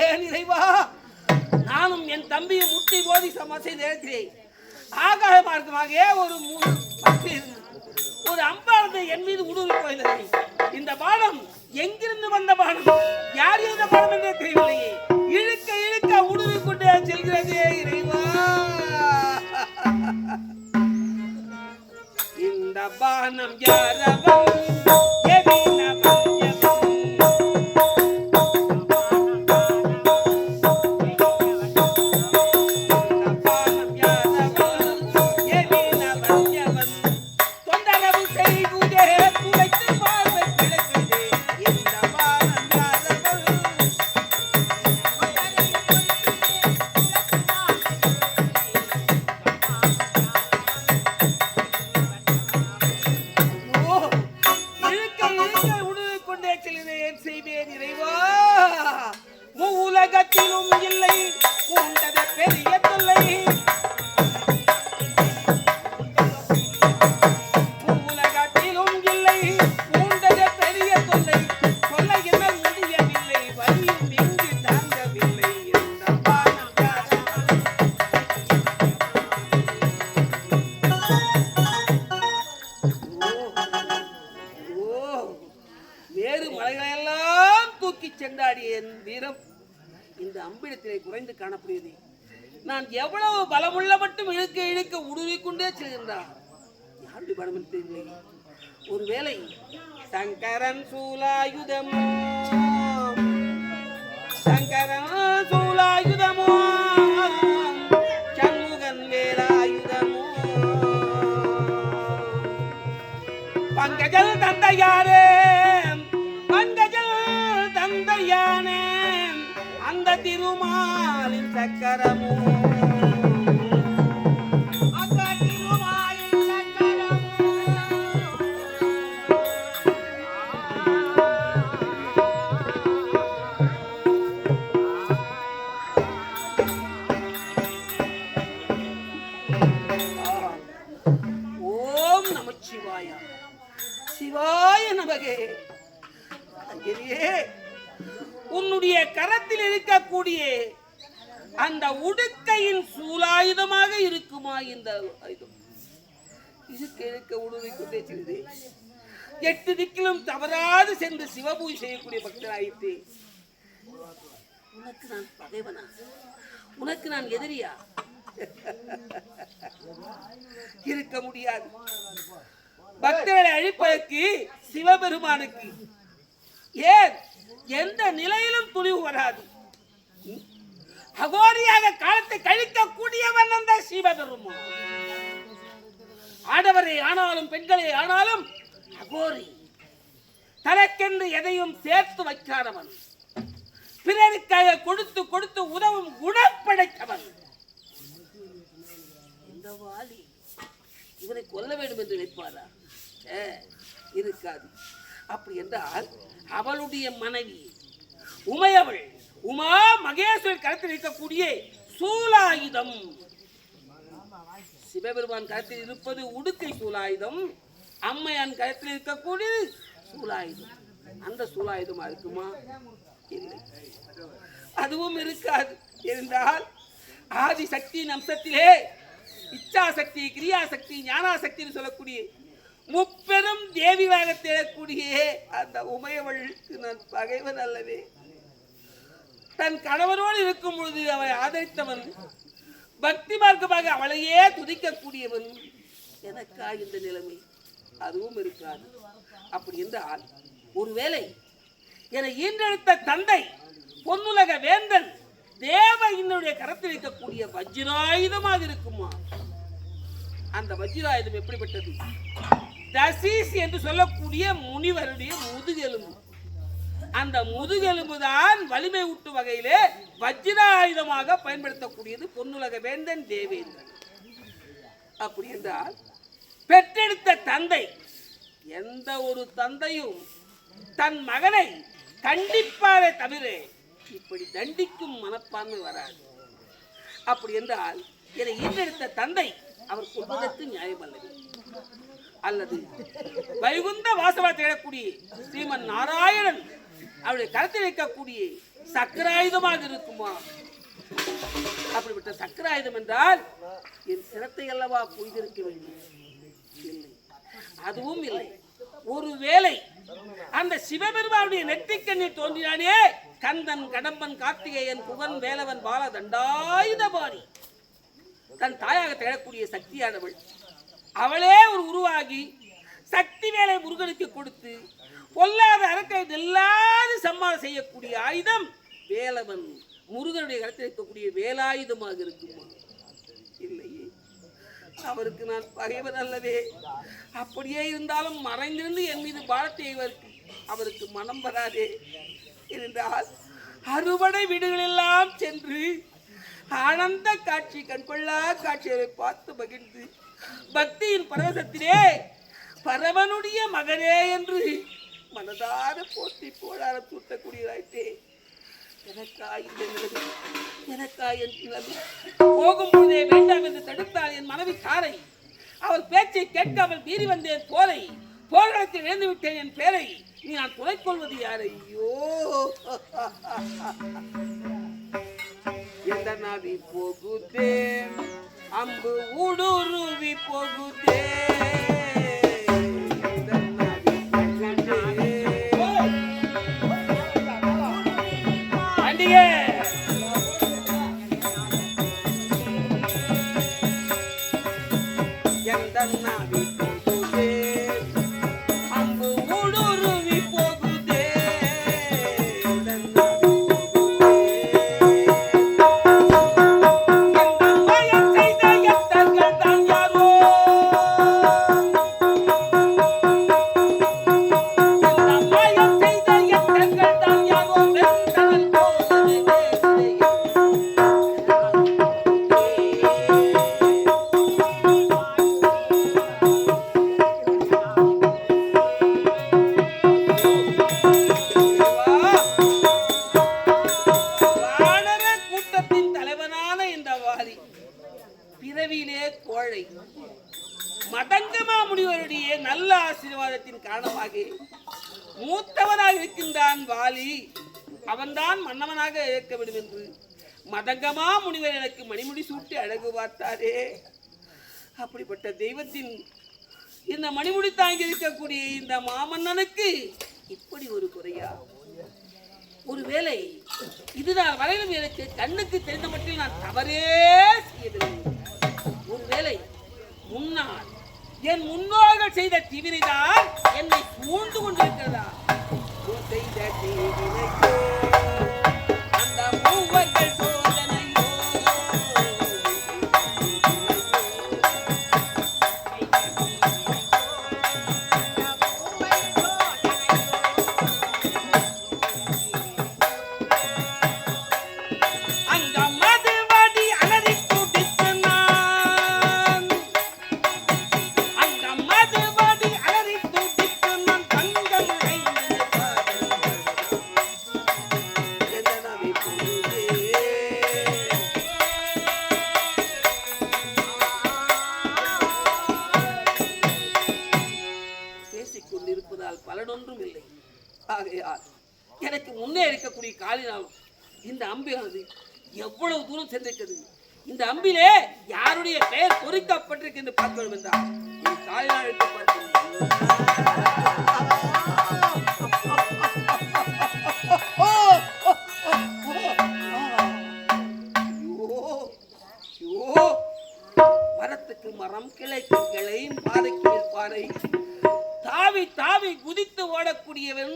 என் செய்வேன் இறைவா நானும் என் தம்பியும் முட்டி போதி சமசை நேர்கிறேன் ஆகாய மார்க்கமாக ஒரு மூணு ஒரு அம்பானது என் மீது உடல் போயினது இந்த பானம் எங்கிருந்து வந்த பானம்? யார் இந்த பானம் என்றே தெரியவில்லையே. இழுக்க இழுக்க உடுவி கொண்டே செல்கிறது இறைவா. இந்த பானம் யாரவன் அம்பிடத்திலே குறைந்து காணப்படுகிறது நான் எவ்வளவு பலமுள்ள மட்டும் இழுக்க இழுக்க உடுவிக்கொண்டே செல்கின்றார் யாருடைய பலம் தெரியவில்லை. ஒருவேளை சங்கரன் சூலாயுதமோ சங்கரன் சூலாயுதமோ சண்முகன் வேலாயுதமோ பங்கஜல் தந்தையாரே பங்கஜல் தந்தையானே. அந்த திருமாலின் சக்கரமும் இதுக்கு இருக்க உடுவை கொண்டே செல்லுது எட்டு திக்கிலும் தவறாது சென்று சிவபூஜை செய்யக்கூடிய பக்தராயிற்று. உனக்கு நான் பகைவனா? உனக்கு நான் எதிரியா? இருக்க முடியாது. பக்தர்களை அழிப்பதற்கு சிவபெருமானுக்கு ஏன்? எந்த நிலையிலும் துணிவு வராது. அகோரியாக காலத்தை கழிக்கக்கூடியவன் அந்த சிவபெருமான். ஆடவரை ஆனாலும் பெண்களை ஆனாலும் அகோரி. தனக்கென்று எதையும் சேர்த்து வைக்காதவன். பிறருக்காக கொடுத்து கொடுத்து உதவும் குணப்படைத்தவன் இந்த வாலி இவனை கொல்ல வேண்டும் என்று நினைப்பாரா இருக்காது. அப்படி என்றால் அவளுடைய மனைவி உமையவள் உமா மகேஸ்வரி கருத்தில் இருக்கக்கூடிய சூலாயுதம். சிவபெருமான் கருத்தில் இருப்பது உடுக்கை சூலாயுதம் அம்மையான் கருத்தில் இருக்கக்கூடியது சூலாயுதம். அந்த சூலாயுதமா இருக்குமா? இல்லை. அதுவும் இருக்காது. என்றால் ஆதி சக்தியின் அம்சத்திலே இச்சாசக்தி கிரியாசக்தி ஞானாசக்தின்னு சொல்லக்கூடிய முப்பெரும் தேவியாக தேடக்கூடிய அந்த உமையவளுக்கு நான் பகைவன் அல்லவே. தன் கணவனோடு இருக்கும் பொழுது அவளை ஆதரித்தவன் பக்தி மார்க்கமாக அவளையே துதிக்கக்கூடியவன் எனக்கா இந்த நிலைமை? அதுவும் இருக்காது. அப்படி என்றால் ஒருவேளை என ஈன்றெடுத்த தந்தை பொன்னுலக வேந்தன் தேவ என்னுடைய கரத்தில் இருக்கக்கூடிய வஜ்ராயுதமாக இருக்குமா? அந்த வஜ்ராயுதம் எப்படிப்பட்டது? தசீஸ் என்று சொல்லக்கூடிய முனிவருடைய முதுகெலும்பு. அந்த முதுகெலும்பு தான் வலிமை ஊட்டு வகையிலே வஜ்ராயுதமாக பயன்படுத்தக்கூடியது பொன்னுலக வேந்தன் தேவேந்திரன். அப்படி என்றால் பெற்றெடுத்த தந்தை எந்த ஒரு தந்தையும் தன் மகனை கண்டிப்பாரே தவிர இப்படி தண்டிக்கும் மனப்பான்மை வராது. அப்படி என்றால் இதை ஈன்றெடுத்த தந்தை அவர் சொல்வதற்கு நியாயம் அல்லது அல்லது வைகுந்த வாசவா தேடக்கூடிய ஸ்ரீமன் நாராயணன் அவருடைய கருத்தில் வைக்கக்கூடிய சக்கராயுதமாக இருக்குமா? அப்படிப்பட்ட சக்கராயுதம் என்றால் என் சிரத்தை அல்லவா புய்திருக்க வேண்டும்? இல்லை. அதுவும் இல்லை. ஒருவேளை அந்த சிவபெருமானுடைய நெற்றிக்கண்ணில் தோன்றினானே கந்தன் கடம்பன் கார்த்திகேயன் புகன் வேலவன் பால தண்டாயுதபாணி. தன் தாயாக தேடக்கூடிய சக்தியானவள். அவளே ஒரு உருவாகி சக்தி வேலை முருகனுக்கு கொடுத்து பொல்லாத அரக்கை இல்லாது சம்மானம் செய்யக்கூடிய ஆயுதம் வேலவன். முருகனுடைய கருத்தில் இருக்கக்கூடிய வேலாயுதமாக இருக்குமா? இல்லையே. அவருக்கு நான் பகைவன் அல்லவே. அப்படியே இருந்தாலும் மறைந்திருந்து என் மீது பாரத்தை அவருக்கு மனம் வராதே. என்றால் அறுவடை வீடுகளெல்லாம் சென்று ஆனந்த காட்சி கண்கொள்ளா காட்சியை பார்த்து மகிழ்ந்து பக்தியின் பரவசத்திலே பரவனுடைய மகனே என்று மனதார போற்றி போராட சூட்டக்கூடியதாயிட்டே எனக்கா இந்த எனக்கா என் நிலைமை போகும்போதே வேண்டாம் என்று தடுத்தாள் என் மனைவி காரை. அவர் பேச்சை கேட்காமல் மீறி வந்தேன் போரை போராட்டத்தில் இழந்து விட்டேன் என் பேரை. நீ நான் துணை கொள்வது யார்? ஐயோ. எந்த நாவி போகுதே? அம்பு ஊடுருவி போகுதே? இருக்க வேண்டும் என்று மதங்கமா முனிவர் எனக்கு மணிமுடி சூட்டி அழகு பார்த்தாரே. அப்படிப்பட்ட தெய்வத்தின் இந்த மணிமுடி தாங்கி இருக்கக்கூடிய இந்த மாமன்னனுக்கு இப்படி ஒரு குறையா? ஒருவேளை இதுதான் வரையிலும் எனக்கு கண்ணுக்கு தெரிந்த மட்டும் நான் தவறே செய்யவில்லை. ஒருவேளை முன்னால் என் முன்னோர்கள் செய்த தீவினைதான் என்னை சூழ்ந்து கொண்டிருக்கிறதா? செய்த தீவினைக்கோ அம்பியானது எவ்வளவு தூரம் சென்றிருக்கிறது? இந்த அம்பிலே யாருடைய பெயர் பொறிக்கப்பட்டிருக்கு என்று பார்க்க வேண்டும் என்றால் மரத்துக்கு மரம் கிளைக்கு கிளை பாறைக்கு பாறை. தாவி தாவி குதித்து ஓடக்கூடியவன்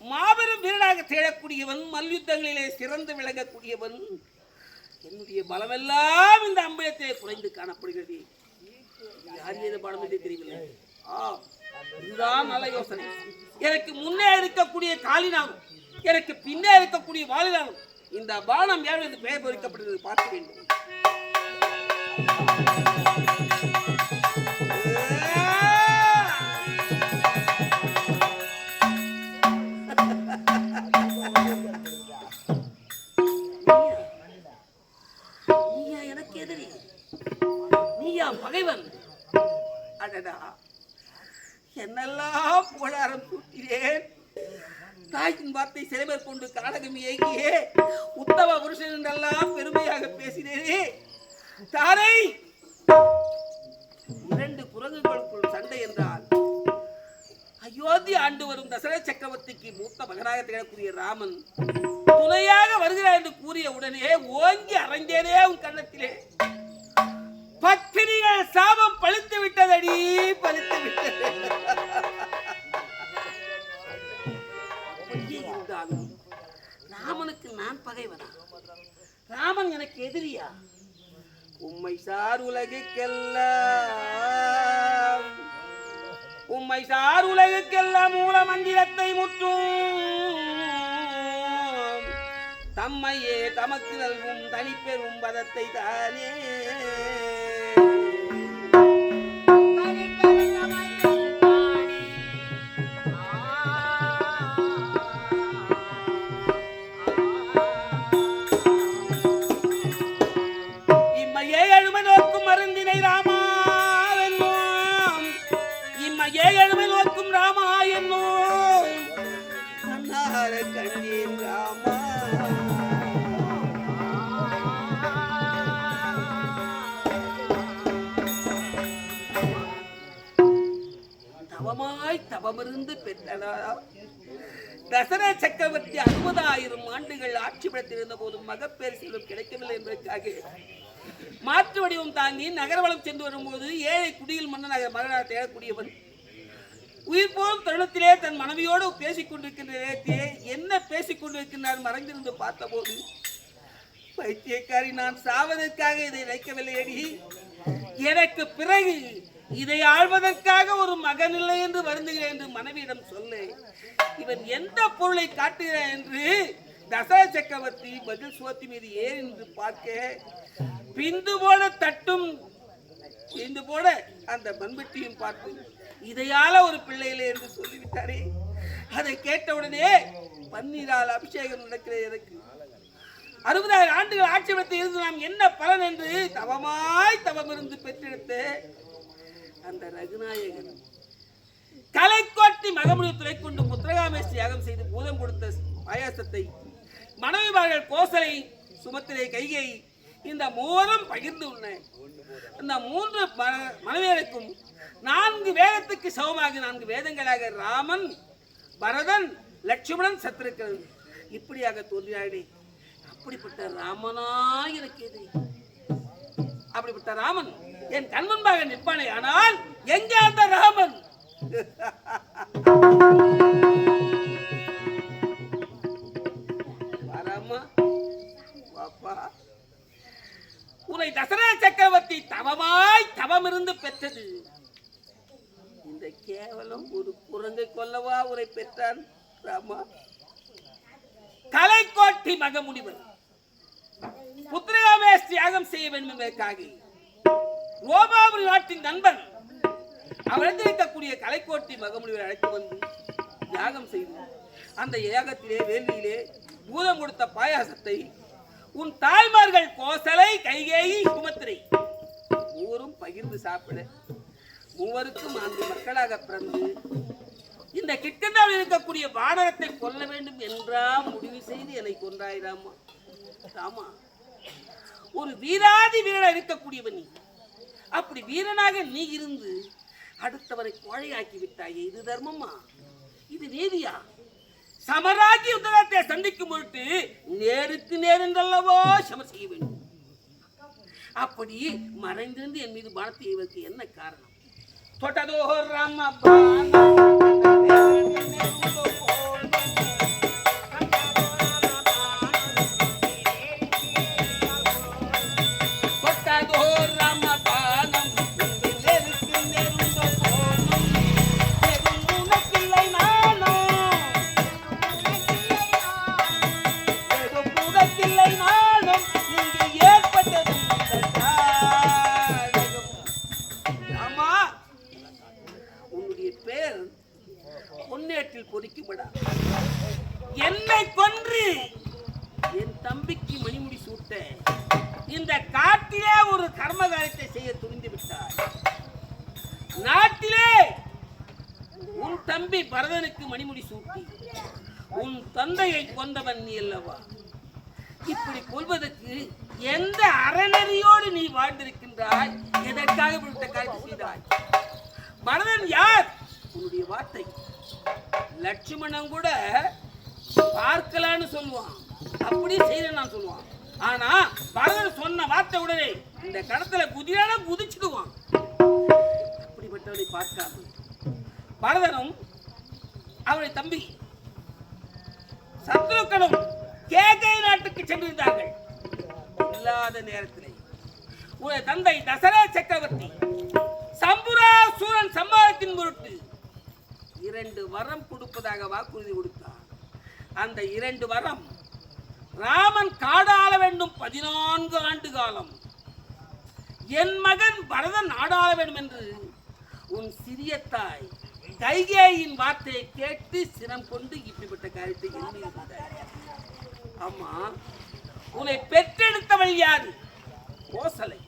மாபெரும் வீரனாக தேடக்கூடியவன் மல்யுத்தங்களிலே சிறந்து விளங்கக்கூடியவன். என்னுடைய பலமெல்லாம் இந்த அம்பலத்திலே குறைந்து காணப்படுகிறது. யார் ஏது படம் என்று தெரியவில்லை ஆ இதுதான் நல்ல யோசனை. எனக்கு முன்னே இருக்கக்கூடிய காலினாலும் எனக்கு பின்னே இருக்கக்கூடிய வாலினாலும் இந்த பானம் யாரும் என்று பெயர் பொறிக்கப்பட்டது பார்க்க வேண்டும். பகைவன் அடடா. என்னெல்லாம் புகழாரம் சூட்டினேன். தாயின் வார்த்தை சிறைவர் கொண்டு காடகம் ஏகியே உத்தவ புருஷன் என்றெல்லாம் பெருமையாக பேசினேனே. தாரை இரண்டு குரங்குகளுக்குள் சண்டை என்றால் அயோத்தி ஆண்டு வரும் தசரத சக்கரவர்த்திக்கு மூத்த மகனாக திகழக்கூடிய ராமன் துணையாக வருகிறார் என்று கூறிய உடனே ஓங்கி அரைந்தேனே உன் கன்னத்திலே. பத்தினிகள் சாபம் பழுத்து விட்டதடி பழுத்து விட்டது ராமனுக்கு நான் பகைவனா? ராமன் எனக்கு எதிரியா? உம்மை சார் உலகுக்கெல்லாம் உம்மை சார் உலகுக்கெல்லாம் மூல மந்திரத்தை முற்றும். தம்மையே தமக்கு நல்கும் தனிப்பெரும் பதத்தை தானே நோக்கும் மருந்தினை ராமா என்னும். இம்மையே எழுமை நோக்கும் ராமா என்னோம். கண்ணார கண்டேன் ராமா. தவமாய் தவமிருந்து பெற்றனா தசர சக்கரவர்த்தி அறுபதாயிரம் ஆண்டுகள் ஆட்சி படுத்திருந்த போதும் மகப்பேர் செல்வம் கிடைக்கவில்லை என்பதற்காக மாற்று வடிவம் தாங்கி நகரவளம் சென்று வரும்போது ஏழை குடியில் மன்னனாக மகனாக தேடக்கூடியவன் உயிர் போல் தருணத்திலே தன் மனைவியோடு பேசிக் கொண்டிருக்கின்ற நேரத்திலே என்ன பேசிக் கொண்டிருக்கின்றார் மறைந்திருந்து பார்த்தபோது பைத்தியக்காரி நான் சாவதற்காக இதை வைக்கவில்லை அடி எனக்கு பிறகு இதை ஆள்வதற்காக ஒரு மகன் இல்லை என்று வருந்துகிறேன் என்று மனைவியிடம் சொல்லு. இவன் எந்த பொருளை காட்டுகிறான் என்று தச சக்கரவர்த்தி பதில் சுவத்தி மீது ஏன் என்று பார்க்க? பிந்து போல தட்டும் பிந்து போல அந்த மண்பெட்டியும் பார்த்து இதையால ஒரு பிள்ளையிலே என்று சொல்லிவிட்டாரே. அதை கேட்டவுடனே பன்னீரால் அபிஷேகம் நடக்கிறது எனக்கு. அறுபதாயிரம் ஆண்டுகள் ஆட்சியமத்தில் இருந்து நாம் என்ன பலன் என்று தவமாய் தவம் இருந்து பெற்றெடுத்த அந்த ரகுநாயகன். கலைக்கோட்டி மகமுடி துறை கொண்டு புத்திரகாமேஷ் யாகம் செய்து பூதம் கொடுத்த பாயாசத்தை மனைவிமார்கள் கோசலை சுமத்திரை கையை இந்த மூவரும் பகிர்ந்து உள்ளேன் இந்த மூன்று மனைவியருக்கும் நான்கு வேதத்துக்கு சமமாக நான்கு வேதங்களாக ராமன் பரதன் லட்சுமணன் சத்திருக்கிறது. இப்படியாக தோன்றினாடே அப்படிப்பட்ட ராமனா எனக்கு எதிரி அப்படிப்பட்ட ராமன் என் கண் முன்பாக நிற்பானே ஆனால் எங்கே அந்த ராமன்? அப்பா. உன்னை தசரா சக்கரவர்த்தி தவமாய் தவமிருந்து பெற்றது. இந்த கேவலம் ஒரு குரங்கை கொல்லவா உரை பெற்றான் ராமா? கலைக்கோட்டி மகமுடிவன் புத்திரகாமே தியாகம் செய்ய வேண்டும் என்பதற்காக ரோமாபுரி நாட்டின் நண்பன் அவர் இருக்கக்கூடிய கலைக்கோட்டி மகமுடிவை அழைத்து வந்து தியாகம் செய்து அந்த யாகத்திலே வேண்டியிலே பூதம் கொடுத்த பாயாசத்தை உன் தாய்மார்கள் கோசலை கைகேயி சுமத்திரை. மூவரும் பகிர்ந்து சாப்பிட. மூவருக்கும் நான்கு மக்களாக பிறந்து இந்த கிட்டண்டாவில் இருக்கக்கூடிய வானரத்தை கொல்ல வேண்டும் என்றா முடிவு செய்து என்னை கொன்றாய் ராமா. ராமா ஒரு வீராதி வீரனாக இருக்கக்கூடியவன் நீ. அப்படி வீரனாக நீ இருந்து அடுத்தவரை கோழையாக்கி விட்டாயே இது தர்மமா? இது நீதியா? சமராஜ்ய யுத்தத்தை சந்திக்கும் பொருட்டு நேருக்கு நேருந்தல்லவோ சமர் செய்ய வேண்டும். அப்படி மறைந்திருந்து என் மீது பானத்தை எய்வதற்கு என்ன காரணம்? தொட்டதோ ராம தொட்டதோ நீ அல்லவா? இப்படி கொள்வதற்கு எந்த அறநெறியோடு நீ வாழ்ந்திருக்கின்றாய்? எதற்காக இப்படிப்பட்ட காரியம் செய்தாய்? பரதன் யார் உன்னுடைய வார்த்தை? லட்சுமணன் கூட பார்க்கலான்னு சொல்லுவான். அப்படியே செய்யறேன் நான் சொல்லுவான். ஆனா பரதன் சொன்ன வார்த்தை உடனே இந்த கடத்துல குதிரால குதிச்சுடுவான். அப்படிப்பட்டவனை பார்க்காம பரதனும் அவருடைய தம்பி சத்ருக்கனும் கேகை நாட்டுக்கு சென்றிருந்தார்கள். இல்லாத நேரத்திலே உடைய தந்தை தசரா சக்கரவர்த்தி சம்புரா சூரன் சம்மானத்தின் பொருட்டு இரண்டு வரம் கொடுப்பதாக வாக்குறுதி கொடுத்தார். அந்த இரண்டு வரம் ராமன் காடாள வேண்டும் பதினான்கு ஆண்டு காலம். என் மகன் பரதன் ஆடாள வேண்டும் என்று உன் சிறிய தாய் கைகேயின் வார்த்தையை கேட்டு சினம் கொண்டு இப்படிப்பட்ட காரியத்தை எண்ணியிருந்தாய் ஆமா உன்னை பெற்றெடுத்தவள் யாரு? கோசலை.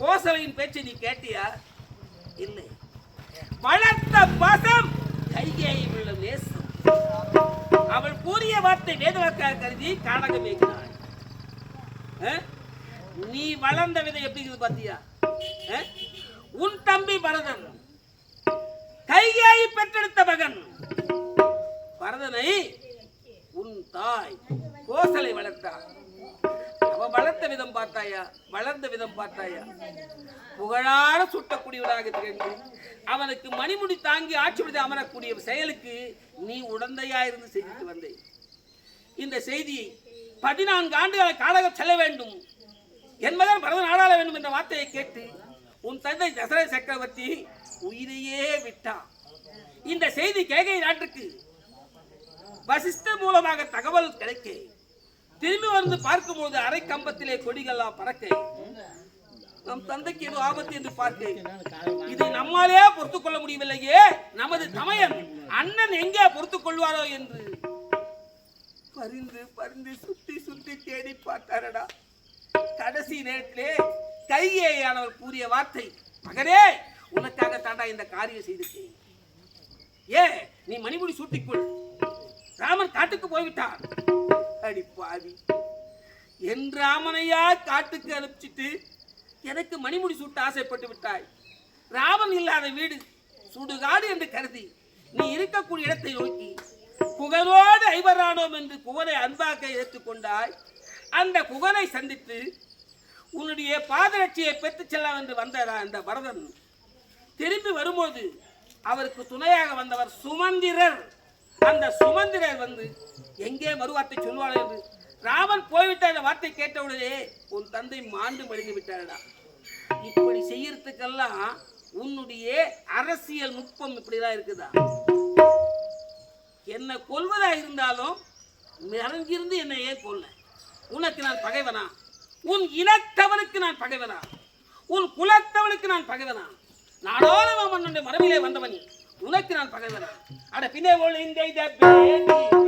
கோசலையின் பேச்சை நீ கேட்டியா? இல்லை. வளர்த்த பசம் கைகேயை உள்ள நேசம். அவள் கூறிய வார்த்தை வேதவாக்காக கருதி காணகம் வைக்கிறாள் நீ வளர்ந்த விதம் எப்படி இருக்குது பாத்தியா? உன் தம்பி பரதன். கைகேயை பெற்றெடுத்த மகன். பரதனை உன் தாய் கோசலை வளர்த்தா அவ வளர்த்த விதம் பார்த்தாயா? வளர்ந்த விதம் பார்த்தாயா? புகழார சுட்டக்கூடியவராக திகழ்ந்து அவனுக்கு மணிமுடி தாங்கி ஆட்சி விடுத்து அமரக்கூடிய செயலுக்கு நீ உடந்தையா இருந்து செய்துட்டு வந்தே இந்த செய்தி பதினான்கு ஆண்டுகால காலகம் செல்ல வேண்டும். என் மகன் பரதன் ஆடாள வேண்டும் என்ற வார்த்தையை கேட்டு உன் தந்தை தசரத சக்கரவர்த்தி உயிரையே விட்டான். இந்த செய்தி கேகை நாட்டுக்கு வசிஷ்ட மூலமாக தகவல் கிடைக்க திரும்பி வந்து பார்க்கும்போது அரை கம்பத்திலே கொடிகள்லாம் பறக்க நம் தந்தைக்கு ஏதோ ஆபத்து என்று பார்க்க இதை நம்மாலே பொறுத்துக் கொள்ள முடியவில்லையே? நமது தமையன் அண்ணன் எங்கே பொறுத்துக் கொள்வாரோ என்று பரிந்து பரிந்து சுத்தி சுத்தி தேடி பார்த்தாரடா. கடைசி நேரத்திலே கையேயானவர் கூறிய வார்த்தை மகனே உனக்காக தாண்டா இந்த காரியம் செய்திருக்கேன் ஏ நீ மணிமுடி சூட்டிக்கொள் ராமன் காட்டுக்கு போய்விட்டார். அடி பாவி. என் ராமனையா காட்டுக்கு அனுப்பிச்சிட்டு எனக்கு மணிமுடி சூட்ட ஆசைப்பட்டு விட்டாய். ராமன் இல்லாத வீடு சுடுகாடு என்று கருதி நீ இருக்கக்கூடிய இடத்தை நோக்கி புகழோடு ஐவரானோம் என்று குகனை அன்பாக ஏற்றுக்கொண்டாய் அந்த குகனை சந்தித்து உன்னுடைய பாதரட்சியை பெற்றுச் செல்லாம் என்று வந்த அந்த பரதன் திரும்பி வரும்போது அவருக்கு துணையாக வந்தவர் சுமந்திரர். அந்த சுமந்திரர் வந்து எங்கே மறுவார்த்தை சொல்வாள் என்று? ராமன் போய்விட்ட அந்த வார்த்தை கேட்டவுடனே உன் தந்தை மாண்டு மடிந்து விட்டாரடா. இப்படி செய்யறதுக்கெல்லாம் உன்னுடைய அரசியல் நுட்பம் இப்படிதான் இருக்குதா? என்னை கொல்வதா இருந்தாலும் மறைஞ்சிருந்து என்னை ஏன் கொல்ல? உனக்கு நான் பகைவனா? உன் இனத்தவனுக்கு நான் பகைவனா? உன் குலத்தவனுக்கு நான் பகைவனா? நாடோட மரபிலே வந்தவன் உனக்கு நான் பகைவனா? அட பின்னே ஒளிந்தை பேதி